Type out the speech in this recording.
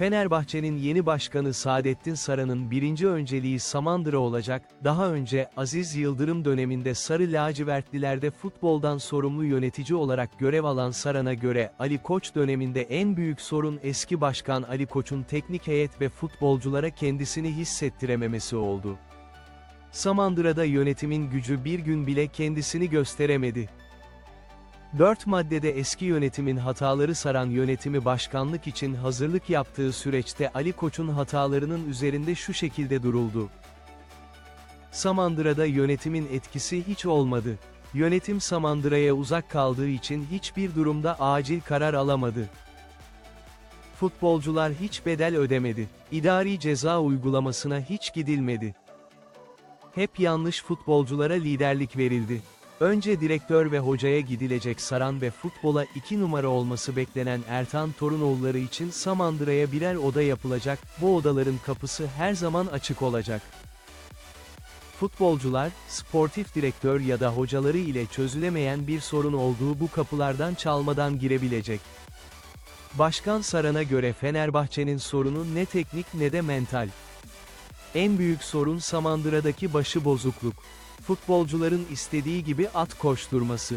Fenerbahçe'nin yeni başkanı Saadettin Saran'ın birinci önceliği Samandıra olacak, daha önce Aziz Yıldırım döneminde Sarı Lacivertlilerde futboldan sorumlu yönetici olarak görev alan Saran'a göre Ali Koç döneminde en büyük sorun eski başkan Ali Koç'un teknik heyet ve futbolculara kendisini hissettirememesi oldu. Samandıra'da yönetimin gücü bir gün bile kendisini gösteremedi. Dört maddede eski yönetimin hataları saran yönetimi başkanlık için hazırlık yaptığı süreçte Ali Koç'un hatalarının üzerinde şu şekilde duruldu. Samandıra'da yönetimin etkisi hiç olmadı. Yönetim Samandıra'ya uzak kaldığı için hiçbir durumda acil karar alamadı. Futbolcular hiç bedel ödemedi. İdari ceza uygulamasına hiç gidilmedi. Hep yanlış futbolculara liderlik verildi. Önce direktör ve hocaya gidilecek Saran ve futbola iki numara olması beklenen Ertan Torunoğulları için Samandıra'ya birer oda yapılacak, bu odaların kapısı her zaman açık olacak. Futbolcular, sportif direktör ya da hocaları ile çözülemeyen bir sorun olduğu bu kapılardan çalmadan girebilecek. Başkan Saran'a göre Fenerbahçe'nin sorunu ne teknik ne de mental. En büyük sorun Samandıra'daki başı bozukluk. Futbolcuların istediği gibi at koşturması.